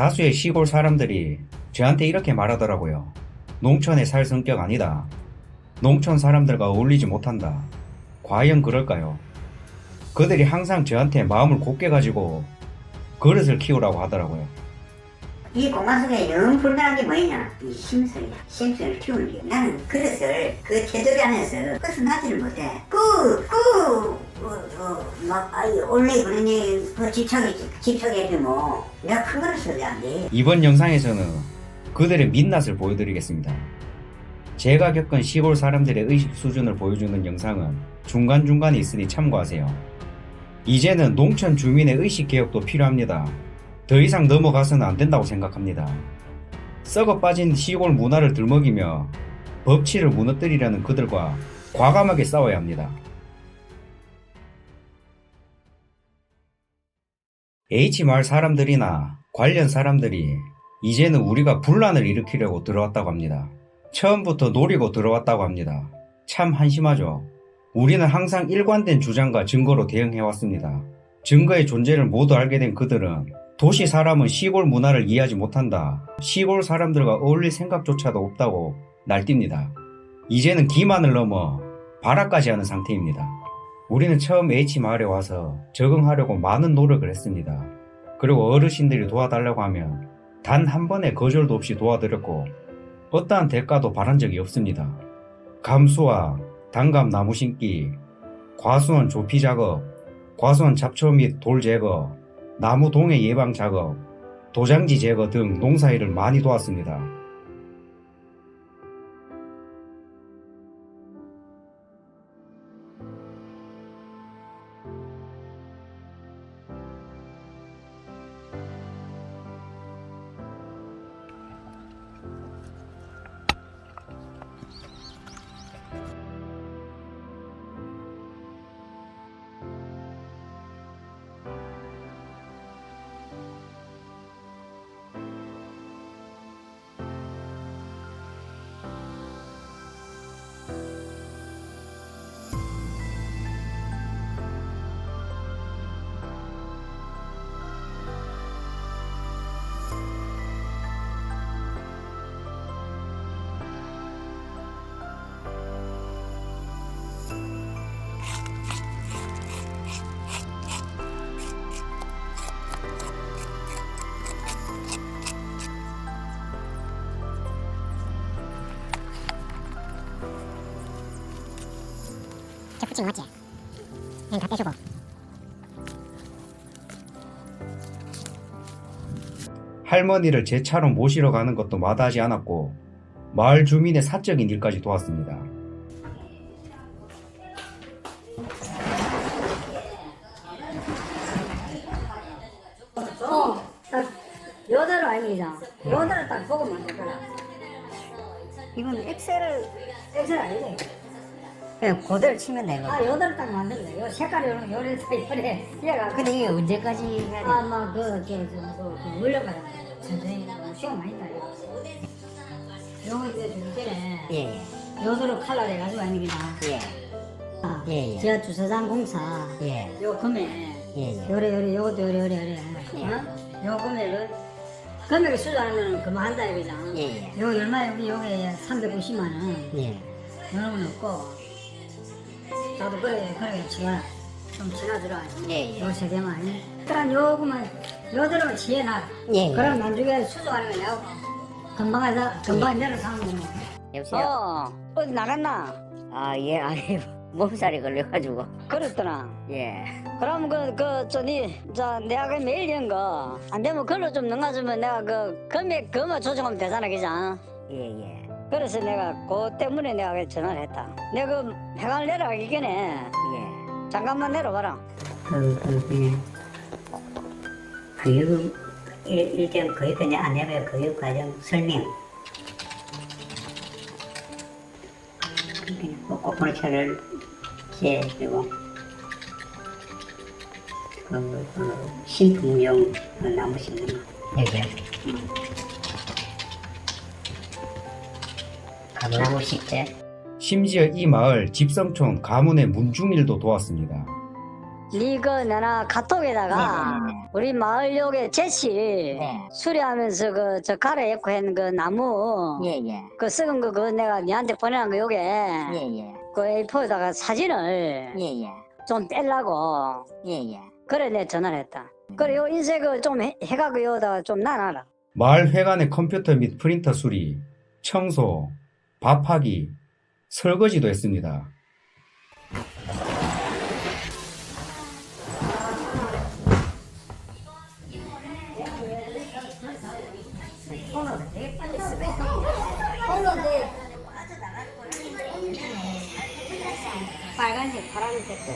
다수의 시골 사람들이 저한테 이렇게 말하더라고요. 농촌에 살 성격 아니다. 농촌 사람들과 어울리지 못한다. 과연 그럴까요? 그들이 항상 저한테 마음을 곱게 가지고 그릇을 키우라고 하더라고요. 이 공간 속에 영 불편한 게 뭐냐? 이 심술이야. 심술을 키우는 게. 나는 그릇을 그 제조리 안에서 하지를 못해. 그, 그, 어, 어, 막, 아이, 원래 그러니, 그 집착이, 집착이 뭐, 내가 큰 그릇을 왜안 돼? 이번 영상에서는 그들의 민낯을 보여드리겠습니다. 제가 겪은 시골 사람들의 의식 수준을 보여주는 영상은 중간중간에 있으니 참고하세요. 이제는 농촌 주민의 의식 개혁도 필요합니다. 더 이상 넘어가서는 안 된다고 생각합니다. 썩어 빠진 시골 문화를 들먹이며 법치를 무너뜨리려는 그들과 과감하게 싸워야 합니다. H마을 사람들이나 관련 사람들이 이제는 우리가 분란을 일으키려고 들어왔다고 합니다. 처음부터 노리고 들어왔다고 합니다. 참 한심하죠. 우리는 항상 일관된 주장과 증거로 대응해왔습니다. 증거의 존재를 모두 알게 된 그들은 도시 사람은 시골 문화를 이해하지 못한다. 시골 사람들과 어울릴 생각조차도 없다고 날뜁니다. 이제는 기만을 넘어 발악까지 하는 상태입니다. 우리는 처음 H마을에 와서 적응하려고 많은 노력을 했습니다. 그리고 어르신들이 도와달라고 하면 단 한 번의 거절도 없이 도와드렸고 어떠한 대가도 바란 적이 없습니다. 감수와 단감 나무 심기, 과수원 조피 작업, 과수원 잡초 및 돌 제거, 나무 동해 예방 작업, 도장지 제거 등 농사일을 많이 도왔습니다. 붙인 거 맞지? 그냥 다 떼주고 할머니를 제 차로 모시러 가는 것도 마다하지 않았고 마을 주민의 사적인 일까지 도왔습니다. 어, 딱 여대로 아닙니다. 여대로 딱 보고 만들 거야. 이건 엑셀을, 엑셀 아니네. 그냥 그대로 치면 되고. 아, 여대로 딱 만들래. 요 색깔이 요런 요래서 요래. 얘가 근데 이게 언제까지 해야 돼? 아마 그, 그, 그, 그, 그 물려가야 돼. 선생님, 시간 많이 따요. 요거 이제 좀 전에 예, 예. 여대로 칼라 해가지고 아니구나. 예. 아, 예, 예. 지하 주차장 공사. 예. 요 금액. 예, 예. 요래 요래 요것도 요래 요래 요래. 어? 요 금액을 금액을 수주하면 그만한다 이거죠. 예, 예. 요 얼마 여기 요게 390만 원. 예. 여러분 없고 나도 그래 그래 지가 좀 지나주라. 예, 예. 요 세대만. 그럼 요거만 요대로 지혜나. 예, 예. 그럼 나중에 수주하는 거 내가 금방 해서 금방 내려서 하는 거뭐. 여보세요? 어 어디 나갔나? 아, 예, 아니, 몸살이 걸려가지고. 그랬더나. 예. 그럼 그, 그, 저니, 자, 내가 그 매일 연 거, 안 되면 그걸로 좀 넘어주면 내가 그 금액, 그만 조정하면 되잖아, 그죠? 예, 예. 그래서 내가 그 때문에 내가 그 전화를 했다. 내가 그 해관을 내려가기 전에 예. 잠깐만 내려봐라. 그, 그, 그냥, 교육, 일, 일정 교육, 그냥 안 해봐요. 교육 과정 설명. 그냥 꼬꼬포르차를 제, 그리고, 그, 그, 신품용 그 나무 심는 거. 여기요. 가보고 싶제? 심지어 이 마을 집성촌 가문의 문중일도 도왔습니다. 리그 내나 카톡에다가 네네네. 우리 마을 요게 제시 네. 수리하면서 그 저 가래 에코 했는 그 나무 예예 그 썩은 거 그거 내가 니한테 보내는 거 요게 예예 그 A4에다가 사진을 예예 좀 떼려고 예예 그래 내 전화를 했다 그래 요 인쇄 그 좀 해, 해가고 요다가 좀 놔놔라 마을 회관의 컴퓨터 및 프린터 수리, 청소, 밥하기, 설거지도 했습니다. 빨간색, 파란색도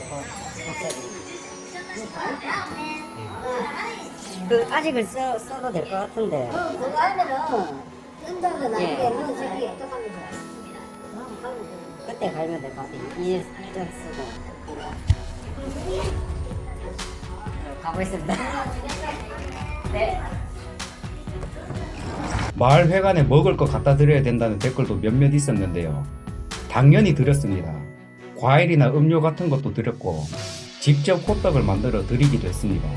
그 아직은 써, 써도 될 것 같은데. 그거 하면 은 뜬다면 나중에 예. 뭐 저기 어떡하면 돼? 그때 갈면 될 것 같아요. 이 일단 쓰고. 어, 가고 있습니다. 네. 마을 회관에 먹을 거 갖다 드려야 된다는 댓글도 몇몇 있었는데요. 당연히 드렸습니다. 과일이나 음료 같은 것도 드렸고, 직접 호떡을 만들어 드리기도 했습니다.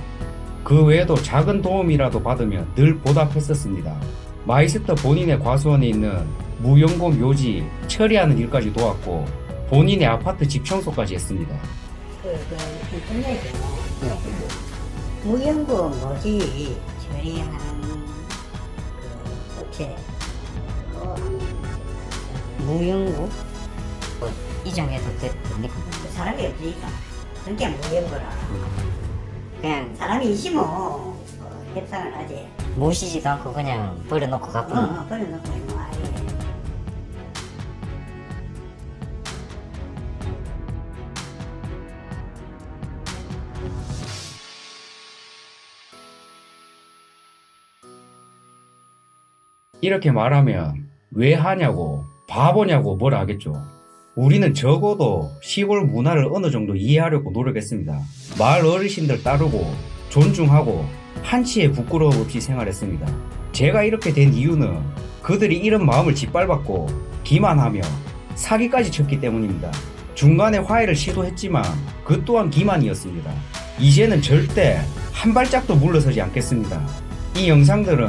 그 외에도 작은 도움이라도 받으면 늘 보답했었습니다. 마이스터 본인의 과수원에 있는 무연고 묘지 처리하는 일까지 도왔고, 본인의 아파트 집 청소까지 했습니다. 그, 그, 끝내죠. 무연고 뭐지, 처리하는 그, 업체. 무용고? 뭐, 이장해도 됩니까? 그 사람이 없으니까. 그러니까 무연고라. 그냥 사람이 있으면, 뭐, 협상을 하지. 모시지도 않고 그냥 버려놓고 어, 가고. 어, 버려놓고 뭐, 아예. 이렇게 말하면 왜 하냐고 바보냐고 뭐라 하겠죠. 우리는 적어도 시골 문화를 어느 정도 이해하려고 노력했습니다. 마을 어르신들 따르고 존중하고 한치의 부끄러움 없이 생활했습니다. 제가 이렇게 된 이유는 그들이 이런 마음을 짓밟았고 기만하며 사기까지 쳤기 때문입니다. 중간에 화해를 시도했지만 그 또한 기만이었습니다. 이제는 절대 한 발짝도 물러서지 않겠습니다. 이 영상들은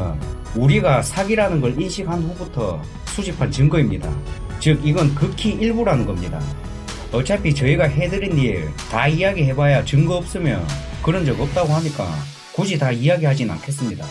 우리가 사기라는 걸 인식한 후부터 수집한 증거입니다. 즉, 이건 극히 일부라는 겁니다. 어차피 저희가 해드린 일 다 이야기해봐야 증거 없으면 그런 적 없다고 하니까 굳이 다 이야기하진 않겠습니다.